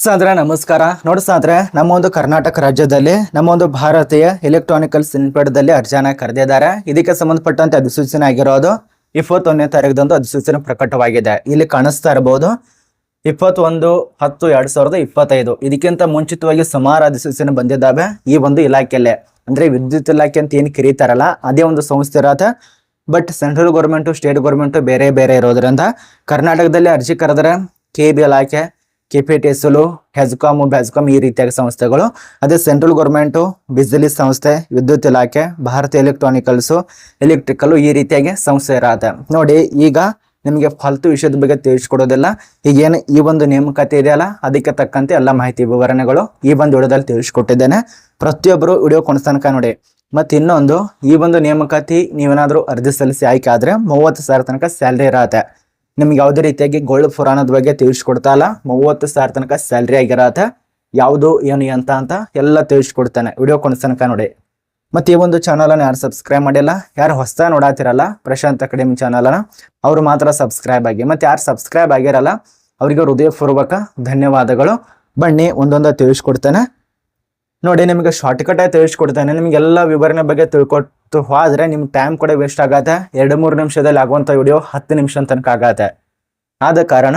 ಸಾದ್ರೆ, ನಮಸ್ಕಾರ. ನೋಡಿ ಸಾದ್ರೆ, ನಮ್ಮ ಒಂದು ಕರ್ನಾಟಕ ರಾಜ್ಯದಲ್ಲಿ, ನಮ್ಮ ಒಂದು ಭಾರತೀಯ ಎಲೆಕ್ಟ್ರಾನಿಕಲ್ ದಲ್ಲಿ ಅರ್ಜಿಯನ್ನ ಕರೆದಿದ್ದಾರೆ. ಇದಕ್ಕೆ ಸಂಬಂಧಪಟ್ಟಂತೆ ಅಧಿಸೂಚನೆ ಆಗಿರೋದು ಇಪ್ಪತ್ತೊಂದನೇ ತಾರೀಕದಂದು ಅಧಿಸೂಚನೆ ಪ್ರಕಟವಾಗಿದೆ. ಇಲ್ಲಿ ಕಾಣಿಸ್ತಾ ಇರಬಹುದು ಇಪ್ಪತ್ತೊಂದು ಹತ್ತು ಎರಡ್ ಸಾವಿರದ ಇಪ್ಪತ್ತೈದು. ಇದಕ್ಕಿಂತ ಮುಂಚಿತವಾಗಿ ಸುಮಾರು ಅಧಿಸೂಚನೆ ಬಂದಿದ್ದಾವೆ ಈ ಒಂದು ಇಲಾಖೆಯಲ್ಲೇ. ಅಂದ್ರೆ ವಿದ್ಯುತ್ ಇಲಾಖೆ ಅಂತ ಏನು ಕರೀತಾರಲ್ಲ, ಅದೇ ಒಂದು ಸಂಸ್ಥೆ ಇರತ್ತೆ. But central government state government ಬೇರೆ ಬೇರೆ ಇರೋದ್ರಿಂದ ಕರ್ನಾಟಕದಲ್ಲಿ ಅರ್ಜಿ ಕರೆದ್ರೆ ಕೆ ಬಿ ಇಲಾಖೆ K P T S HESCOM ಈ ರೀತಿಯಾಗಿ ಸಂಸ್ಥೆಗಳು. ಅದೇ ಸೆಂಟ್ರಲ್ ಗೌರ್ಮೆಂಟು ಬಿಜಲಿ ಸಂಸ್ಥೆ, ವಿದ್ಯುತ್ ಇಲಾಖೆ, ಭಾರತೀಯ ಎಲೆಕ್ಟ್ರಾನಿಕಲ್ಸು ಎಲೆಕ್ಟ್ರಿಕಲ್ ಈ ರೀತಿಯಾಗಿ ಸಂಸ್ಥೆ ಇರತ್ತೆ. ನೋಡಿ, ಈಗ ನಿಮಗೆ ಫಲ್ತು ವಿಷಯದ ಬಗ್ಗೆ ತಿಳಿಸ್ಕೊಡೋದಿಲ್ಲ. ಈಗೇನು ಈ ಒಂದು ನೇಮಕಾತಿ ಇದೆಯಲ್ಲ, ಅದಕ್ಕೆ ತಕ್ಕಂತೆ ಎಲ್ಲ ಮಾಹಿತಿ ವಿವರಣೆಗಳು ಈ ಒಂದು ವಿಡಿಯೋದಲ್ಲಿ ತಿಳಿಸ್ಕೊಟ್ಟಿದ್ದೇನೆ. ಪ್ರತಿಯೊಬ್ಬರು ವಿಡಿಯೋ ಕೊನೆತನಕ ನೋಡಿ. ಮತ್ತು ಇನ್ನೊಂದು, ಈ ಒಂದು ನೇಮಕಾತಿ ನೀವೇನಾದರೂ ಅರ್ಜಿ ಸಲ್ಲಿಸಿ ಆಯ್ಕೆ ಆದರೆ ಮೂವತ್ತು ಸಾವಿರ ತನಕ ಸ್ಯಾಲ್ರಿ ಇರತ್ತೆ. ನಿಮ್ಗೆ ಯಾವುದೇ ರೀತಿಯಾಗಿ ಗೋಲ್ಡ್ ಪುರಾಣದ ಬಗ್ಗೆ ತಿಳಿಸ್ಕೊಡ್ತಾ ಇಲ್ಲ. ಮೂವತ್ತು ಸಾವಿರ ತನಕ ಸ್ಯಾಲ್ರಿ ಆಗಿರತ್ತೆ. ಯಾವುದು, ಏನು ಅಂತ ಅಂತ ಎಲ್ಲ ತಿಳಿಸ್ಕೊಡ್ತಾನೆ. ವಿಡಿಯೋ ಕೊನೆತನಕ ನೋಡಿ. ಮತ್ತು ಈ ಒಂದು ಚಾನಲನ್ನು ಯಾರು ಸಬ್ಸ್ಕ್ರೈಬ್ ಮಾಡಿಲ್ಲ, ಯಾರು ಹೊಸ ನೋಡಾತಿರಲ್ಲ, ಪ್ರಶಾಂತ್ ಅಕಾಡೆಮಿ ಚಾನಲನ ಅವರು ಮಾತ್ರ ಸಬ್ಸ್ಕ್ರೈಬ್ ಆಗಿ. ಮತ್ತು ಯಾರು ಸಬ್ಸ್ಕ್ರೈಬ್ ಆಗಿರಲ್ಲ, ಅವರಿಗೆ ಹೃದಯಪೂರ್ವಕ ಧನ್ಯವಾದಗಳು. ಬನ್ನಿ, ಒಂದೊಂದು ತಿಳಿಸ್ಕೊಡ್ತಾನೆ. ನೋಡಿ, ನಿಮಗೆ ಶಾರ್ಟ್ಕಟಾಗಿ ತಿಳಿಸ್ಕೊಡ್ತಾನೆ. ನಿಮಗೆಲ್ಲ ವಿವರಣೆ ಬಗ್ಗೆ ತಿಳ್ಕೊಟ್ಟು ಹೋದ್ರೆ ನಿಮ್ಮ ಟೈಮ್ ಕೂಡ ವೇಸ್ಟ್ ಆಗತ್ತೆ ಎರಡು ಮೂರು ನಿಮಿಷದಲ್ಲಿ ಆಗುವಂಥ ವಿಡಿಯೋ ಹತ್ತು ನಿಮಿಷ ತನಕ ಆಗತ್ತೆ ಆದ ಕಾರಣ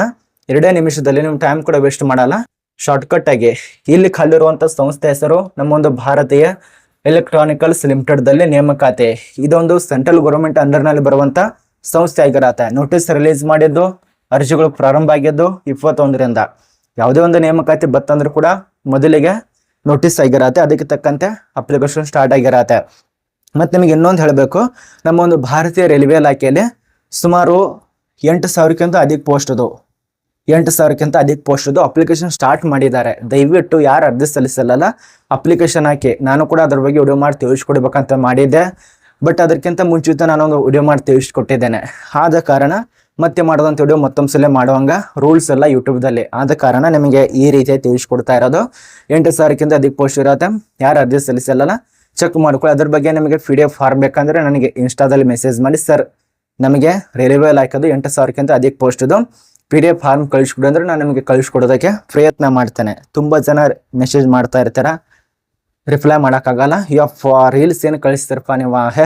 ಎರಡೇ ನಿಮಿಷದಲ್ಲಿ ನಿಮ್ಮ ಟೈಮ್ ಕೂಡ ವೇಸ್ಟ್ ಮಾಡಲ್ಲ. ಶಾರ್ಟ್ಕಟ್ ಆಗಿ ಇಲ್ಲಿ ಕಲ್ಲಿರುವಂಥ ಸಂಸ್ಥೆ ಹೆಸರು ನಮ್ಮೊಂದು ಭಾರತೀಯ ಎಲೆಕ್ಟ್ರಾನಿಕಲ್ಸ್ ಲಿಮಿಟೆಡ್ದಲ್ಲಿ ನೇಮಕಾತಿ. ಇದೊಂದು ಸೆಂಟ್ರಲ್ ಗೌರ್ಮೆಂಟ್ ಅಂಡರ್ನಲ್ಲಿ ಬರುವಂಥ ಸಂಸ್ಥೆ ಆಗಿರತ್ತೆ. ನೋಟಿಸ್ ರಿಲೀಸ್ ಮಾಡಿದ್ದು, ಅರ್ಜಿಗಳು ಪ್ರಾರಂಭ ಆಗಿದ್ದು ಇಪ್ಪತ್ತೊಂದರಿಂದ. ಯಾವುದೇ ಒಂದು ನೇಮಕಾತಿ ಬತ್ತಂದ್ರೂ ಕೂಡ ಮೊದಲಿಗೆ ನೋಟಿಸ್ ಆಗಿರತ್ತೆ. ಅದಕ್ಕೆ ತಕ್ಕಂತೆ ಅಪ್ಲಿಕೇಶನ್ ಸ್ಟಾರ್ಟ್ ಆಗಿರತ್ತೆ. ಮತ್ತೆ ನಿಮಗೆ ಇನ್ನೊಂದು ಹೇಳಬೇಕು. ನಮ್ಮ ಒಂದು ಭಾರತೀಯ ರೈಲ್ವೆ ಇಲಾಖೆಯಲ್ಲಿ ಸುಮಾರು ಎಂಟು ಸಾವಿರಕ್ಕಿಂತ ಅಧಿಕ ಪೋಸ್ಟ್ ಅದು ಎಂಟು ಸಾವಿರಕ್ಕಿಂತ ಅಧಿಕ ಪೋಸ್ಟ್ ಅದು ಅಪ್ಲಿಕೇಶನ್ ಸ್ಟಾರ್ಟ್ ಮಾಡಿದ್ದಾರೆ. ದಯವಿಟ್ಟು ಯಾರು ಅರ್ಜಿ ಸಲ್ಲಿಸಲ್ಲ ಅಪ್ಲಿಕೇಶನ್ ಹಾಕಿ. ನಾನು ಕೂಡ ಅದ್ರ ಬಗ್ಗೆ ವಿಡಿಯೋ ಮಾಡಿ ತಿಳಿಸ್ಕೊಡ್ಬೇಕಂತ ಮಾಡಿದ್ದೆ. ಬಟ್ ಅದಕ್ಕಿಂತ ಮುಂಚಿತ ನಾನೊಂದು ವಿಡಿಯೋ ಮಾಡಿ ತಿಳಿಸ್ಕೊಟ್ಟಿದ್ದೇನೆ. ಆದ ಕಾರಣ ಮತ್ತೆ ಮಾಡೋದಂತ ವಿಡಿಯೋ ಮತ್ತೊಂದು ಸಲ ಮಾಡುವಂಗ ರೂಲ್ಸ್ ಎಲ್ಲ ಯೂಟ್ಯೂಬ್ದಲ್ಲಿ ಆದ ಕಾರಣ ನಿಮಗೆ ಈ ರೀತಿಯಾಗಿ ತಿಳಿಸ್ಕೊಡ್ತಾ ಇರೋದು. ಎಂಟು ಸಾವಿರಕ್ಕಿಂತ ಅಧಿಕ ಪೋಸ್ಟ್ ಇರತ್ತೆ. ಯಾರು ಅರ್ಜಿ ಸಲ್ಲಿಸಲ್ಲ ಚೆಕ್ ಮಾಡ್ಕೊಳ್ಳಿ. ಅದ್ರ ಬಗ್ಗೆ ನಿಮಗೆ ಪಿ ಡಿ ಎಫ್ ಫಾರ್ಮ್ ಬೇಕಂದ್ರೆ ನನಗೆ ಇನ್ಸ್ಟಾದಲ್ಲಿ ಮೆಸೇಜ್ ಮಾಡಿ. ಸರ್ ನಮಗೆ ರೈಲ್ವೆ ಹಾಕೋದು ಎಂಟು ಸಾವಿರಕ್ಕಿಂತ ಅಧಿಕ ಪೋಸ್ಟ್ ಇದು ಪಿ ಡಿ ಎಫ್ ಫಾರ್ಮ್ ಕಳಿಸ್ಕೊಡು ಅಂದ್ರೆ ನಾನು ನಿಮಗೆ ಕಳಿಸ್ಕೊಡೋದಕ್ಕೆ ಪ್ರಯತ್ನ ಮಾಡ್ತೇನೆ. ತುಂಬಾ ಜನ ಮೆಸೇಜ್ ಮಾಡ್ತಾ ಇರ್ತಾರೆ? ರಿಪ್ಲೈ ಮಾಡೋಕ್ಕಾಗಲ್ಲ. ಯಪ್ಪ ರೀಲ್ಸ್ ಏನು ಕಳಿಸ್ತಾರಪ್ಪ ನೀವು? ಹೇ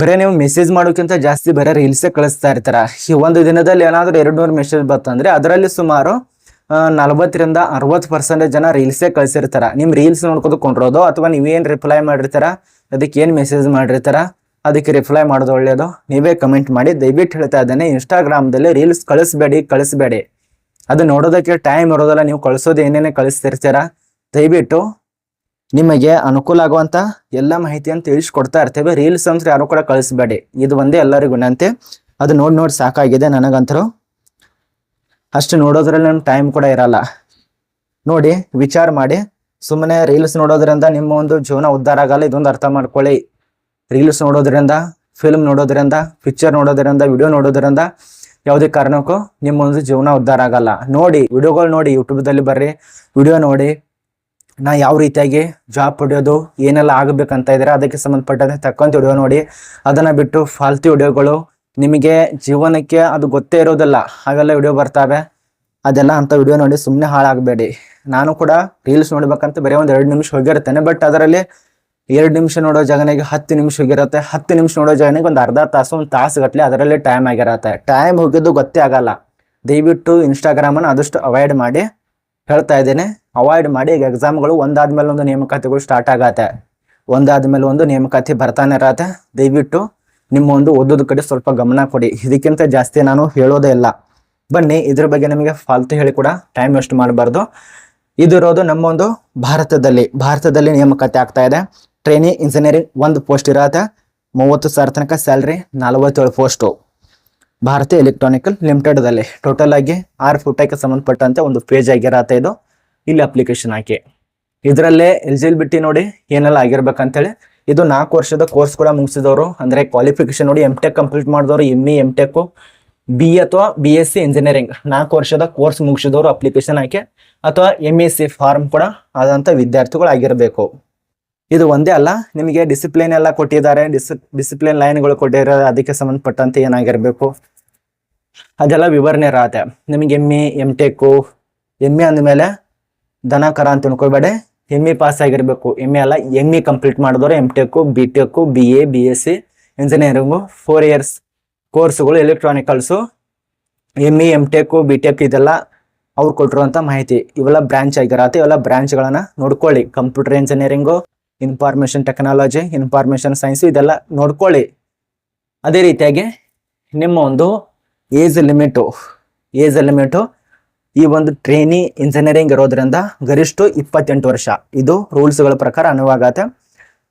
ಬರೀ ನೀವು ಮೆಸೇಜ್ ಮಾಡೋಕ್ಕಿಂತ ಜಾಸ್ತಿ ಬರೀ ರೀಲ್ಸೇ ಕಳಿಸ್ತಾ ಇರ್ತಾರ? ಈ ಒಂದು ದಿನದಲ್ಲಿ ಏನಾದರೂ ಎರಡು ನೂರು ಮೆಸೇಜ್ ಬರ್ತಂದ್ರೆ ಅದರಲ್ಲಿ ಸುಮಾರು ನಲವತ್ತರಿಂದ ಅರವತ್ತು ಪರ್ಸೆಂಟೇಜ್ ಜನ ರೀಲ್ಸೇ ಕಳಿಸಿರ್ತಾರ. ನಿಮ್ಮ ರೀಲ್ಸ್ ನೋಡ್ಕೊಂಡು ಕೊಂಡಿರೋದು ಅಥವಾ ನೀವೇನು ರಿಪ್ಲೈ ಮಾಡಿರ್ತಾರ, ಅದಕ್ಕೆ ಏನು ಮೆಸೇಜ್ ಮಾಡಿರ್ತಾರ, ಅದಕ್ಕೆ ರಿಪ್ಲೈ ಮಾಡೋದು ಒಳ್ಳೆಯದು ನೀವೇ ಕಮೆಂಟ್ ಮಾಡಿ. ದಯವಿಟ್ಟು ಹೇಳ್ತಾ ಇದ್ದೇನೆ ಇನ್ಸ್ಟಾಗ್ರಾಮ್ದಲ್ಲಿ ರೀಲ್ಸ್ ಕಳಿಸ್ಬೇಡಿ ಕಳಿಸ್ಬೇಡಿ. ಅದು ನೋಡೋದಕ್ಕೆ ಟೈಮ್ ಇರೋದಲ್ಲ, ನೀವು ಕಳಿಸೋದು ಏನೇನೇ ಕಳಿಸ್ತಿರ್ತೀರ, ದಯವಿಟ್ಟು ನಿಮಗೆ ಅನುಕೂಲ ಆಗುವಂಥ ಎಲ್ಲ ಮಾಹಿತಿಯನ್ನು ತಿಳಿಸ್ಕೊಡ್ತಾ ಇರ್ತೇವೆ. ರೀಲ್ಸ್ ಅಂತ ಯಾರು ಕೂಡ ಕಳಿಸ್ಬೇಡಿ. ಇದು ಒಂದೇ ಎಲ್ಲರಿಗೂ ನಂತೆ ಅದು ನೋಡಿ ನೋಡಿ ಸಾಕಾಗಿದೆ ನನಗಂತರೂ ಅಷ್ಟು ನೋಡೋದ್ರಲ್ಲಿ ನನ್ನ ಟೈಮ್ ಕೂಡ ಇರಲ್ಲ. ನೋಡಿ, ವಿಚಾರ ಮಾಡಿ. ಸುಮ್ಮನೆ ರೀಲ್ಸ್ ನೋಡೋದ್ರಿಂದ ನಿಮ್ಮ ಒಂದು ಜೀವನ ಉದ್ಧಾರ ಆಗಲ್ಲ, ಇದೊಂದು ಅರ್ಥ ಮಾಡ್ಕೊಳ್ಳಿ. ರೀಲ್ಸ್ ನೋಡೋದ್ರಿಂದ ಫಿಲ್ಮ್ ನೋಡೋದ್ರಿಂದ ಪಿಕ್ಚರ್ ನೋಡೋದ್ರಿಂದ ವಿಡಿಯೋ ನೋಡೋದ್ರಿಂದ ಯಾವುದೇ ಕಾರಣಕ್ಕೂ ನಿಮ್ಮ ಒಂದು ಜೀವನ ಉದ್ಧಾರ ಆಗಲ್ಲ. ನೋಡಿ ವಿಡಿಯೋಗಳು ನೋಡಿ ಯೂಟ್ಯೂಬ್ದಲ್ಲಿ ಬರ್ರಿ. ವಿಡಿಯೋ ನೋಡಿ, ನಾ ಯಾವ ರೀತಿಯಾಗಿ ಜಾಬ್ ಪಡೆಯೋದು, ಏನೆಲ್ಲ ಆಗಬೇಕಂತ ಇದ್ದಾರೆ, ಅದಕ್ಕೆ ಸಂಬಂಧಪಟ್ಟಂತೆ ತಕ್ಕಂತ ವಿಡಿಯೋ ನೋಡಿ. ಅದನ್ನು ಬಿಟ್ಟು, ಫಾಲ್ತು ವಿಡಿಯೋಗಳು ನಿಮಗೆ ಜೀವನಕ್ಕೆ ಅದು ಗೊತ್ತೇ ಇರೋದಿಲ್ಲ, ಹಾಗೆಲ್ಲ ವಿಡಿಯೋ ಬರ್ತಾವೆ. ಅದೆಲ್ಲ ಅಂತ ವಿಡಿಯೋ ನೋಡಿ ಸುಮ್ಮನೆ ಹಾಳಾಗಬೇಡಿ. ನಾನು ಕೂಡ ರೀಲ್ಸ್ ನೋಡ್ಬೇಕಂತ ಬರೀ ಒಂದು ಎರಡು ನಿಮಿಷ ಹೋಗಿರ್ತೇನೆ ಬಟ್ ಅದರಲ್ಲಿ ಎರಡು ನಿಮಿಷ ನೋಡೋ ಜಗನಿಗೆ ಹತ್ತು ನಿಮಿಷ ಹೋಗಿರುತ್ತೆ. ಹತ್ತು ನಿಮಿಷ ನೋಡೋ ಜಾಗನಿಗೆ ಒಂದು ಅರ್ಧ ತಾಸು, ಒಂದು ತಾಸು ಗಟ್ಟಲೆ ಅದರಲ್ಲಿ ಟೈಮ್ ಆಗಿರತ್ತೆ. ಟೈಮ್ ಹೋಗಿದ್ದು ಗೊತ್ತೇ ಆಗಲ್ಲ. ದಯವಿಟ್ಟು ಇನ್ಸ್ಟಾಗ್ರಾಮನ್ನು ಆದಷ್ಟು ಅವಾಯ್ಡ್ ಮಾಡಿ. ಹೇಳ್ತಾ ಇದ್ದೇನೆ ಅವಾಯ್ಡ್ ಮಾಡಿ. ಈಗ ಎಕ್ಸಾಮ್ಗಳು ಒಂದಾದ್ಮೇಲೆ ಒಂದು ನೇಮಕಾತಿಗಳು ಸ್ಟಾರ್ಟ್ ಆಗತ್ತೆ. ಒಂದಾದ್ಮೇಲೆ ಒಂದು ನೇಮಕಾತಿ ಬರ್ತಾನೆ ಇರತ್ತೆ. ದಯವಿಟ್ಟು ನಿಮ್ಮ ಒಂದು ಓದೋದ ಕಡೆ ಸ್ವಲ್ಪ ಗಮನ ಕೊಡಿ. ಇದಕ್ಕಿಂತ ಜಾಸ್ತಿ ನಾನು ಹೇಳೋದೇ ಇಲ್ಲ. ಬನ್ನಿ, ಇದ್ರ ಬಗ್ಗೆ ನಿಮಗೆ ಫಾಲ್ತು ಹೇಳಿ ಕೂಡ ಟೈಮ್ ವೇಸ್ಟ್ ಮಾಡಬಾರ್ದು. ಇದಿರೋದು ನಮ್ಮ ಒಂದು ಭಾರತದಲ್ಲಿ. ಭಾರತದಲ್ಲಿ ನೇಮಕಾತಿ ಆಗ್ತಾ ಇದೆ. ಟ್ರೈನಿ ಇಂಜಿನಿಯರಿಂಗ್ ಒಂದು ಪೋಸ್ಟ್ ಇರತ್ತೆ. ಮೂವತ್ತು ಸಾವಿರ ತನಕ ಸ್ಯಾಲ್ರಿ ನಲವತ್ತೇಳು ಪೋಸ್ಟು ಭಾರತೀಯ ಎಲೆಕ್ಟ್ರಾನಿಕಲ್ ಲಿಮಿಟೆಡ್ದಲ್ಲಿ ಟೋಟಲ್ ಆಗಿ ಆರು ಫುಟಕ್ಕೆ ಸಂಬಂಧಪಟ್ಟಂತೆ ಒಂದು ಪೇಜ್ ಆಗಿರತ್ತೆ ಇದು. ಇಲ್ಲಿ ಅಪ್ಲಿಕೇಶನ್ ಹಾಕಿ. ಇದರಲ್ಲೇ ಎಲಿಜಿಬಿಲಿಟಿ ನೋಡಿ ಏನೆಲ್ಲ ಆಗಿರ್ಬೇಕಂತೇಳಿ ಇದು ನಾಲ್ಕು ವರ್ಷದ ಕೋರ್ಸ್ ಕೂಡ ಮುಗಿಸಿದವರು. ಅಂದ್ರೆ ಕ್ವಾಲಿಫಿಕೇಶನ್ ನೋಡಿ ಎಂ ಟೆಕ್ ಕಂಪ್ಲೀಟ್ ಮಾಡಿದವರು M E M tech B ಅಥವಾ ಬಿ ಎಸ್ ಸಿ ಇಂಜಿನಿಯರಿಂಗ್ ನಾಲ್ಕು ವರ್ಷದ ಕೋರ್ಸ್ ಮುಗಿಸಿದವರು ಅಪ್ಲಿಕೇಶನ್ ಹಾಕಿ, ಅಥವಾ ಎಂ ಎಸ್ ಸಿ ಫಾರ್ಮ್ ಕೂಡ ಆದಂಥ ವಿದ್ಯಾರ್ಥಿಗಳು ಆಗಿರಬೇಕು ಇದು ಒಂದೇ ಅಲ್ಲ, ನಿಮಗೆ ಡಿಸಿಪ್ಲಿನ್ ಎಲ್ಲ ಕೊಟ್ಟಿದ್ದಾರೆ ಡಿಸಿ ಡಿಸಿಪ್ಲಿನ್ ಲೈನ್ಗಳು ಕೊಟ್ಟಿದ್ದಾರೆ, ಅದಕ್ಕೆ ಸಂಬಂಧಪಟ್ಟಂತೆ ಏನಾಗಿರಬೇಕು? ಅದೆಲ್ಲ ವಿವರಣೆ ಇರತ್ತೆ. ನಿಮಗೆ M E M tech M A ಅಂದಮೇಲೆ ದನ ಕರ ಅಂತ ತಿಳ್ಕೊಬೇಡಿ. ಎಂ ಇ ಪಾಸ್ ಆಗಿರಬೇಕು. ಎಂ ಎ ಅಲ್ಲ ಎಂ ಇ ಕಂಪ್ಲೀಟ್ ಮಾಡಿದವರು M tech B tech B A B S C engineering four years ಕೋರ್ಸ್ಗಳು electronicals M E M tech B tech ಇದೆಲ್ಲ ಅವ್ರು ಕೊಟ್ಟಿರುವಂಥ ಮಾಹಿತಿ. ಇವೆಲ್ಲ ಬ್ರಾಂಚ್ ಆಗಿರತ್ತೆ. ಇವೆಲ್ಲ ಬ್ರಾಂಚ್ಗಳನ್ನ ನೋಡ್ಕೊಳ್ಳಿ. Computer engineering information technology information science ಇದೆಲ್ಲ ನೋಡ್ಕೊಳ್ಳಿ. ಅದೇ ರೀತಿಯಾಗಿ ನಿಮ್ಮ ಒಂದು ಏಜ್ ಲಿಮಿಟು ಏಜ್ ಲಿಮಿಟು ಈ ಒಂದು ಟ್ರೈನಿ ಇಂಜಿನಿಯರಿಂಗ್ ಇರೋದ್ರಿಂದ ಗರಿಷ್ಠ ಇಪ್ಪತ್ತೆಂಟು ವರ್ಷ. ಇದು ರೂಲ್ಸ್ಗಳ ಪ್ರಕಾರ ಅನುವಾಗತ್ತೆ.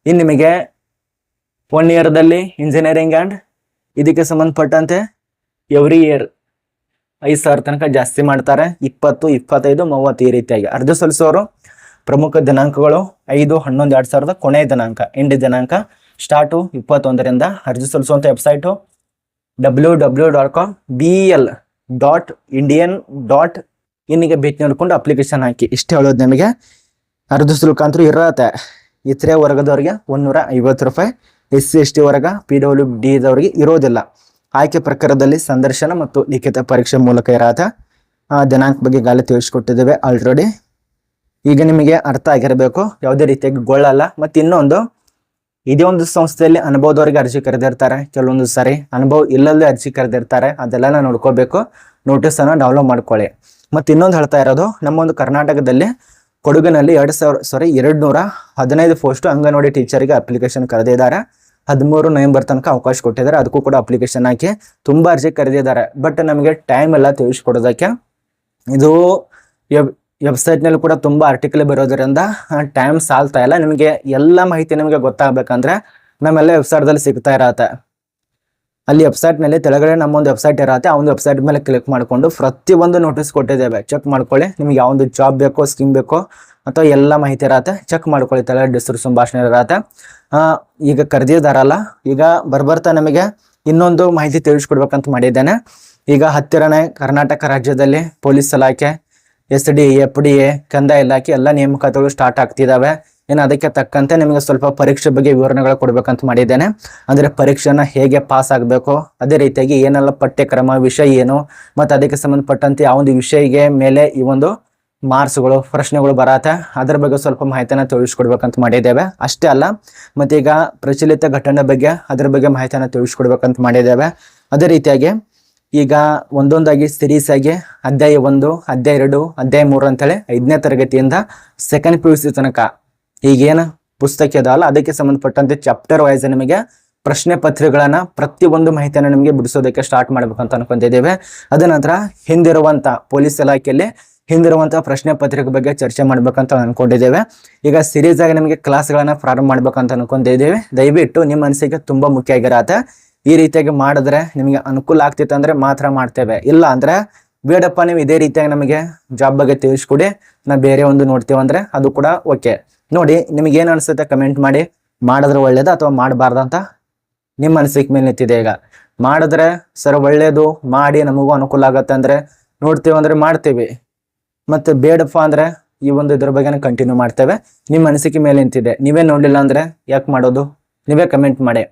ಇನ್ನು ನಿಮಗೆ ಒನ್ ಇಯರ್ದಲ್ಲಿ ಇಂಜಿನಿಯರಿಂಗ್ ಆ್ಯಂಡ್ ಇದಕ್ಕೆ ಸಂಬಂಧಪಟ್ಟಂತೆ ಎವ್ರಿ ಇಯರ್ ಐದು ಸಾವಿರ ತನಕ ಜಾಸ್ತಿ ಮಾಡ್ತಾರೆ. ಇಪ್ಪತ್ತು, ಇಪ್ಪತ್ತೈದು, ಮೂವತ್ತು ಈ ರೀತಿಯಾಗಿ. ಅರ್ಜಿ ಸಲ್ಲಿಸೋರು ಪ್ರಮುಖ ದಿನಾಂಕಗಳು ಐದು, ಹನ್ನೊಂದು, ಎರಡು ಸಾವಿರದ ಕೊನೆಯ ದಿನಾಂಕ ಎಂಡ್ ದಿನಾಂಕ ಸ್ಟಾರ್ಟು ಇಪ್ಪತ್ತೊಂದರಿಂದ ಅರ್ಜಿ ಸಲ್ಲಿಸುವಂಥ website W W dot com B L dot Indian dot ಇನ್ನಿಗೆ ಭೇಟಿ ನೋಡ್ಕೊಂಡು ಅಪ್ಲಿಕೇಶನ್ ಹಾಕಿ. ಇಷ್ಟು ಹೇಳೋದು ನಿಮಗೆ. ಅರ್ಧ ಶುಲ್ಕ ಅಂತೂ ಇರತ್ತೆ. ಇತರೆ ವರ್ಗದವ್ರಿಗೆ ಒಂದೂರ ಐವತ್ತು ರೂಪಾಯಿ. ಎಸ್ ಸಿ ಎಸ್ ಟಿ ವರ್ಗ, ಪಿ ಡಬ್ಲ್ಯೂ ಡಿ ದವರಿಗೆ ಇರೋದಿಲ್ಲ. ಆಯ್ಕೆ ಪ್ರಕಾರದಲ್ಲಿ ಸಂದರ್ಶನ ಮತ್ತು ಲಿಖಿತ ಪರೀಕ್ಷೆ ಮೂಲಕ ಇರತ್ತೆ. ಆ ದಿನಾಂಕ ಬಗ್ಗೆ ಗಾಳಿ ತಿಳಿಸ್ಕೊಟ್ಟಿದ್ದೇವೆ ಆಲ್ರೆಡಿ ಈಗ ನಿಮಗೆ ಅರ್ಥ ಆಗಿರಬೇಕು. ಯಾವುದೇ ರೀತಿಯಾಗಿ ಗೊಳ್ಳಲ್ಲ ಮತ್ತು ಇನ್ನೊಂದು, ಇದೇ ಒಂದು ಸಂಸ್ಥೆಯಲ್ಲಿ ಅನುಭವದವರಿಗೆ ಅರ್ಜಿ ಕರೆದಿರ್ತಾರೆ. ಕೆಲವೊಂದು ಸಾರಿ ಅನುಭವ ಇಲ್ಲದೇ ಅರ್ಜಿ ಕರೆದಿರ್ತಾರೆ. ಅದೆಲ್ಲ ನೋಡ್ಕೋಬೇಕು. ನೋಟಿಸನ್ನು ಡೌನ್ಲೋಡ್ ಮಾಡ್ಕೊಳ್ಳಿ. ಮತ್ತೆ ಇನ್ನೊಂದು ಹೇಳ್ತಾ ಇರೋದು, ನಮ್ಮ ಒಂದು ಕರ್ನಾಟಕದಲ್ಲಿ ಕೊಡಗಿನಲ್ಲಿ ಎರಡ್ ಸಾವಿರ ಸಾರಿ ಎರಡ್ ನೂರ ಹದಿನೈದು ಪೋಸ್ಟ್ ಅಂಗನವಾಡಿ ಟೀಚರ್ಗೆ ಅಪ್ಲಿಕೇಶನ್ ಕರೆದಿದ್ದಾರೆ. ಹದಿಮೂರು ನವೆಂಬರ್ ತನಕ ಅವಕಾಶ ಕೊಟ್ಟಿದ್ದಾರೆ. ಅದಕ್ಕೂ ಕೂಡ ಅಪ್ಲಿಕೇಶನ್ ಹಾಕಿ ತುಂಬಾ ಅರ್ಜಿ ಕರೆದಿದ್ದಾರೆ. ಬಟ್ ನಮಗೆ ಟೈಮ್ ಎಲ್ಲ ತಿಳಿಸ್ಕೊಡೋದಕ್ಕೆ ಇದು ವೆಬ್ಸೈಟ್ನಲ್ಲಿ ಕೂಡ ತುಂಬ ಆರ್ಟಿಕಲ್ ಬರೋದ್ರಿಂದ ಟೈಮ್ ಸಾಲ್ತಾ ಇಲ್ಲ. ನಿಮಗೆ ಎಲ್ಲ ಮಾಹಿತಿ ನಿಮಗೆ ಗೊತ್ತಾಗಬೇಕಂದ್ರೆ ನಮ್ಮೆಲ್ಲ ವೆಬ್ಸೈಟ್ದಲ್ಲಿ ಸಿಗ್ತಾ ಇರತ್ತೆ. ಅಲ್ಲಿ ವೆಬ್ಸೈಟ್ನಲ್ಲಿ ತೆಳಗಡೆ ನಮ್ಮ ಒಂದು ವೆಬ್ಸೈಟ್ ಇರತ್ತೆ, ಆ ಒಂದು ವೆಬ್ಸೈಟ್ ಮೇಲೆ ಕ್ಲಿಕ್ ಮಾಡಿಕೊಂಡು ಪ್ರತಿಯೊಂದು ನೋಟಿಸ್ ಕೊಟ್ಟಿದ್ದೇವೆ ಚೆಕ್ ಮಾಡ್ಕೊಳ್ಳಿ. ನಿಮ್ಗೆ ಯಾವ ಒಂದು ಜಾಬ್ ಬೇಕೋ ಸ್ಕೀಮ್ ಬೇಕೋ, ಅಥವಾ ಎಲ್ಲ ಮಾಹಿತಿ ಇರತ್ತೆ ಚೆಕ್ ಮಾಡ್ಕೊಳ್ಳಿ. ತಲೆ ಡಿಸ್ಕ್ರಿಪ್ಷನ್ ಭಾಷಣ ಇರತ್ತೆ. ಈಗ ಕರೆದಿದ್ದಾರಲ್ಲ ಈಗ ಬರ್ಬರ್ತಾ ನಮಗೆ ಇನ್ನೊಂದು ಮಾಹಿತಿ ತಿಳಿಸ್ಕೊಡ್ಬೇಕಂತ ಮಾಡಿದ್ದೇನೆ. ಈಗ ಹತ್ತಿರನೇ ಕರ್ನಾಟಕ ರಾಜ್ಯದಲ್ಲಿ ಪೊಲೀಸ್ ಇಲಾಖೆ S D, F D, A, ಕಂದಾಯ ಇಲಾಖೆ ಎಲ್ಲ ನೇಮಕಾತಿಗಳು ಸ್ಟಾರ್ಟ್ ಆಗ್ತಿದ್ದಾವೆ ಏನು ಅದಕ್ಕೆ ತಕ್ಕಂತೆ ನಿಮಗೆ ಸ್ವಲ್ಪ ಪರೀಕ್ಷೆ ಬಗ್ಗೆ ವಿವರಣೆಗಳು ಕೊಡಬೇಕಂತ ಮಾಡಿದ್ದೇನೆ. ಅಂದರೆ ಪರೀಕ್ಷೆನ ಹೇಗೆ ಪಾಸ್ ಆಗಬೇಕು, ಅದೇ ರೀತಿಯಾಗಿ ಏನೆಲ್ಲ ಪಠ್ಯಕ್ರಮ, ವಿಷಯ ಏನು, ಮತ್ತು ಅದಕ್ಕೆ ಸಂಬಂಧಪಟ್ಟಂತೆ ಆ ಒಂದು ವಿಷಯಗೆ ಮೇಲೆ ಈ ಒಂದು ಮಾರ್ಕ್ಸ್ಗಳು, ಪ್ರಶ್ನೆಗಳು ಬರತ್ತೆ, ಅದರ ಬಗ್ಗೆ ಸ್ವಲ್ಪ ಮಾಹಿತಿಯನ್ನು ತಿಳಿಸ್ಕೊಡ್ಬೇಕಂತ ಮಾಡಿದ್ದೇವೆ. ಅಷ್ಟೇ ಅಲ್ಲ ಮತ್ತೀಗ ಪ್ರಚಲಿತ ಘಟನೆ ಬಗ್ಗೆ ಅದರ ಬಗ್ಗೆ ಮಾಹಿತಿಯನ್ನು ತಿಳಿಸ್ಕೊಡ್ಬೇಕಂತ ಮಾಡಿದ್ದೇವೆ. ಅದೇ ರೀತಿಯಾಗಿ ಈಗ ಒಂದೊಂದಾಗಿ ಸಿರೀಸ್ ಆಗಿ ಅಧ್ಯಾಯ ಒಂದು, ಅಧ್ಯಾಯ ಎರಡು, ಅಧ್ಯಾಯ ಮೂರು ಅಂತೇಳಿ ಐದನೇ ತರಗತಿಯಿಂದ ಸೆಕೆಂಡ್ ಪಿ ಯು ಸಿ ತನಕ. ಈಗೇನು ಪುಸ್ತಕ ಅದಲ್ಲ ಅದಕ್ಕೆ ಸಂಬಂಧಪಟ್ಟಂತೆ ಚಾಪ್ಟರ್ ವೈಸ್ ನಿಮಗೆ ಪ್ರಶ್ನೆ ಪತ್ರಿಕೆಗಳನ್ನ ಪ್ರತಿಯೊಂದು ಮಾಹಿತಿಯನ್ನು ನಿಮಗೆ ಬಿಡಿಸೋದಕ್ಕೆ ಸ್ಟಾರ್ಟ್ ಮಾಡ್ಬೇಕಂತ ಅನ್ಕೊಂತಿದ್ದೇವೆ ಅದ ನಂತರ ಹಿಂದಿರುವಂತ ಪೊಲೀಸ್ ಇಲಾಖೆಯಲ್ಲಿ ಹಿಂದಿರುವಂತಹ ಪ್ರಶ್ನೆ ಪತ್ರಿಕೆ ಬಗ್ಗೆ ಚರ್ಚೆ ಮಾಡ್ಬೇಕಂತ ಅನ್ಕೊಂಡಿದ್ದೇವೆ. ಈಗ ಸಿರೀಸ್ ಆಗಿ ನಿಮಗೆ ಕ್ಲಾಸ್ಗಳನ್ನ ಪ್ರಾರಂಭ ಮಾಡ್ಬೇಕಂತ ಅನ್ಕೊಂಡಿದ್ದೇವೆ. ದಯವಿಟ್ಟು ನಿಮ್ಮ ಅನಿಸಿಕೆ ತುಂಬಾ ಮುಖ್ಯ ಆಗಿರತ್ತೆ. ಈ ರೀತಿಯಾಗಿ ಮಾಡಿದ್ರೆ ನಿಮಗೆ ಅನುಕೂಲ ಆಗ್ತಿತ್ತು ಅಂದ್ರೆ ಮಾತ್ರ ಮಾಡ್ತೇವೆ. ಇಲ್ಲ ಅಂದ್ರೆ ಬೇಡಪ್ಪ, ನೀವು ಇದೇ ರೀತಿಯಾಗಿ ನಮಗೆ ಜಾಬ್ ಬಗ್ಗೆ ತಿಳಿಸ್ಕೊಡಿ, ನಾವು ಬೇರೆ ಒಂದು ನೋಡ್ತೀವಿ ಅಂದ್ರೆ ಅದು ಕೂಡ ಓಕೆ ನೋಡಿ, ನಿಮಗೆ ಏನು ಅನಿಸುತ್ತೆ ಕಮೆಂಟ್ ಮಾಡಿ. ಮಾಡಿದ್ರೆ ಒಳ್ಳೇದು ಅಥವಾ ಮಾಡಬಾರ್ದು ಅಂತ ನಿಮ್ಮ ಅನಿಸಿಕೆ ಮೇಲೆ ನಿಂತಿದೆ ಈಗ. ಮಾಡಿದ್ರೆ ಸರ್ ಒಳ್ಳೇದು, ಮಾಡಿ ನಮಗೂ ಅನುಕೂಲ ಆಗತ್ತೆ ಅಂದ್ರೆ ನೋಡ್ತೀವಿ ಅಂದ್ರೆ ಮಾಡ್ತೀವಿ. ಮತ್ತೆ ಬೇಡಪ್ಪ ಅಂದ್ರೆ ಈ ಒಂದು ಇದ್ರ ಬಗ್ಗೆ ಕಂಟಿನ್ಯೂ ಮಾಡ್ತೇವೆ. ನಿಮ್ಮ ಅನಿಸಿಕೆ ಮೇಲೆ ನಿಂತಿದೆ. ನೀವೇ ನೋಡಲಿಲ್ಲ ಅಂದ್ರೆ ಯಾಕೆ ಮಾಡೋದು? ನೀವೇ ಕಮೆಂಟ್ ಮಾಡಿ.